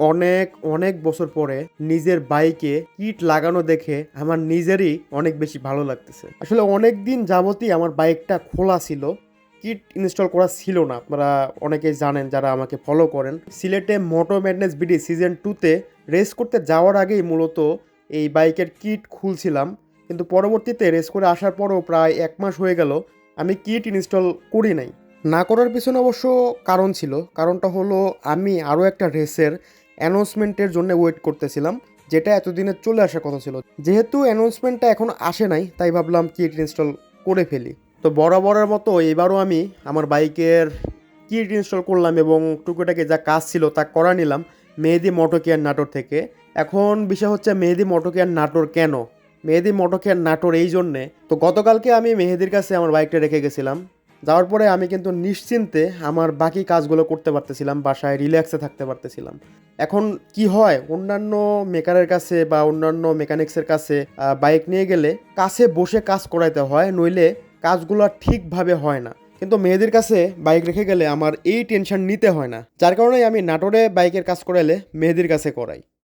অনেক অনেক বছর পরে নিজের বাইকে কিট লাগানো দেখে আমার নিজেরই অনেক বেশি ভালো লাগতেছে। আসলে অনেক দিন যাবতই আমার বাইকটা খোলা ছিল। কিট ইনস্টল করা ছিল না। আপনারা অনেকেই জানেন যারা আমাকে ফলো করেন। সিলেটে মোটো ম্যাডনেস বিডি সিজন টুতে রেস করতে যাওয়ার আগেই মূলত এই বাইকের কিট খুলছিলাম। কিন্তু পরবর্তীতে রেস করে আসার পরও প্রায় এক মাস হয়ে গেল। আমি কিট ইনস্টল করি নাই। না করার পিছনে অবশ্য কারণ ছিল। কারণটা হলো আমি আরও একটা রেসের অ্যানাউন্সমেন্টের জন্য ওয়েট করতেছিলাম, যেটা এতদিনে চলে আসার কথা ছিল। যেহেতু অ্যানাউন্সমেন্টটা এখন আসে নাই, তাই ভাবলাম কিট ইনস্টল করে ফেলি। তো বরাবরের মতো এবারও আমি আমার বাইকের কিট ইনস্টল করলাম এবং টুকুটাকে যা কাজ ছিল তা করা নিলাম মেহেদি মোটোকেয়ার নাটোর থেকে। এখন বিষয় হচ্ছে মেহেদি মোটোকেয়ার নাটোর কেন? মেহেদি মোটোকেয়ার নাটোর এই জন্যে। তো গতকালকে আমি মেহেদির কাছে আমার বাইকটা রেখে গেছিলাম। যাওয়ার পরে আমি কিন্তু নিশ্চিন্তে আমার বাকি কাজগুলো করতে পারতেছিলাম, বাসায় রিল্যাক্সে থাকতে পারতেছিলাম। এখন কি হয়, অন্যান্য মেকারের কাছে বা অন্যান্য মেকানিক্সের কাছে বাইক নিয়ে গেলে কাছে বসে কাজ করাইতে হয়, নইলে কাজগুলো ঠিকভাবে হয় না। কিন্তু মেয়েদের কাছে বাইক রেখে গেলে আমার এই টেনশন নিতে হয় না। যার কারণে আমি নাটোরে বাইকের কাজ করাইলে মেহেদির কাছে করাই।